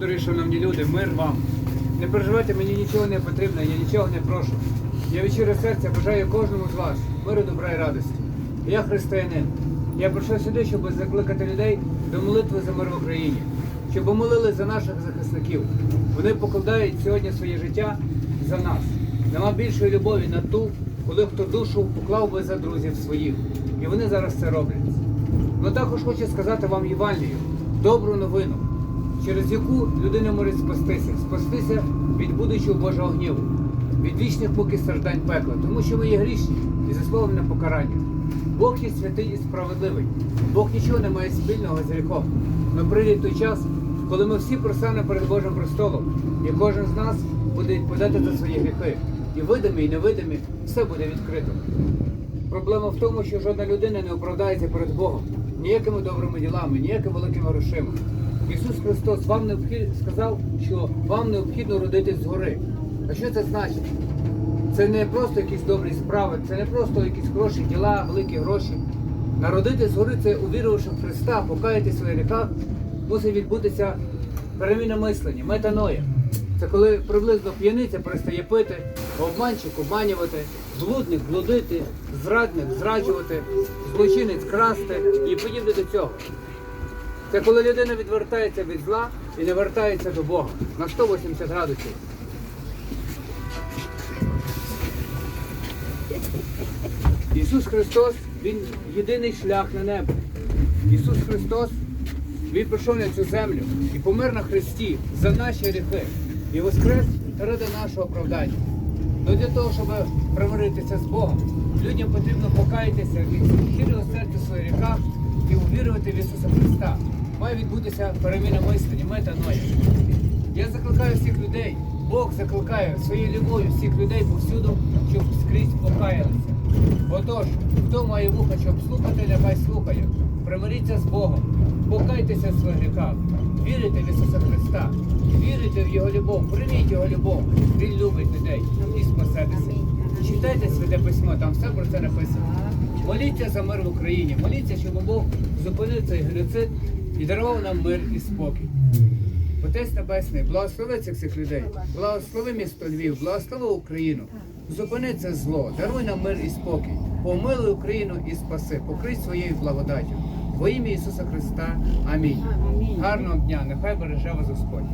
Дорогі шановні люди, мир вам. Не переживайте, мені нічого не потрібно, я нічого не прошу. Я від щирого серця бажаю кожному з вас миру, добра і радості. Я християнин. Я прийшов сюди, щоб закликати людей до молитви за мир в Україні, щоб молили за наших захисників. Вони покладають сьогодні своє життя за нас. Нема більшої любові на ту, коли хто душу поклав би за друзів своїх. І вони зараз це роблять. Ну також хочу сказати вам Євангелію, добру новину, через яку людина може спастися, спастися від будучого Божого гніву, від вічних і страждань пекла, тому що ми є грішні і заслуговуємо на покарання. Бог є святий і справедливий. Бог нічого не має спільного з гріхом. Но прийде той час, коли ми всі простанемо перед Божим престолом, і кожен з нас буде відповідати за свої гріхи. І видимі, і невидимі, все буде відкрито. Проблема в тому, що жодна людина не оправдається перед Богом ніякими добрими ділами, ніякими великими грошима. Ісус Христос вам необхід... сказав, що вам необхідно родитись згори. А що це значить? Це не просто якісь добрі справи, це не просто якісь хороші діла, великі гроші. Народитись згори це увірувавши в Христа, покаяти своїх гріхах, мусить відбутися переміна мислення, метаноя. Це коли приблизно п'яниця перестає пити, обманщик обманювати, блудник блудити, зрадник зраджувати, злочинець красти і подібне до цього. Це коли людина відвертається від зла і не вертається до Бога на 180 градусів. Ісус Христос, Він єдиний шлях на небо. Ісус Христос, Він прийшов на цю землю і помер на Христі за наші гріхи і воскрес ради нашого оправдання. Ну для того, щоб примиритися з Богом, людям потрібно покаятися від щирого серця в своїх гріхах і увірувати в Ісуса Христа. Має відбутися переміна мислення, метаноя. Я закликаю всіх людей, Бог закликає своєю любов'ю всіх людей повсюду, щоб скрізь покаялися. Отож, хто має вуха, щоб слухати, нехай слухає. Примиріться з Богом, покайтеся в своїх гріхах, вірите в Ісуса Христа, вірите в Його любов, прийміть Його любов. Він любить людей і спасетеся. Читайте святе письмо, там все про це написано. Моліться за мир в Україні, моліться, щоб Бог зупинив цей геноцид і дарував нам мир і спокій. Отець Небесний, благослови цих всіх людей, благослови місто Львів, благослови Україну. Зупини це зло, даруй нам мир і спокій, помилуй Україну і спаси, покрий своєю благодаттю. Во ім'я Ісуса Христа. Амінь. Гарного дня, нехай береже вас Господь.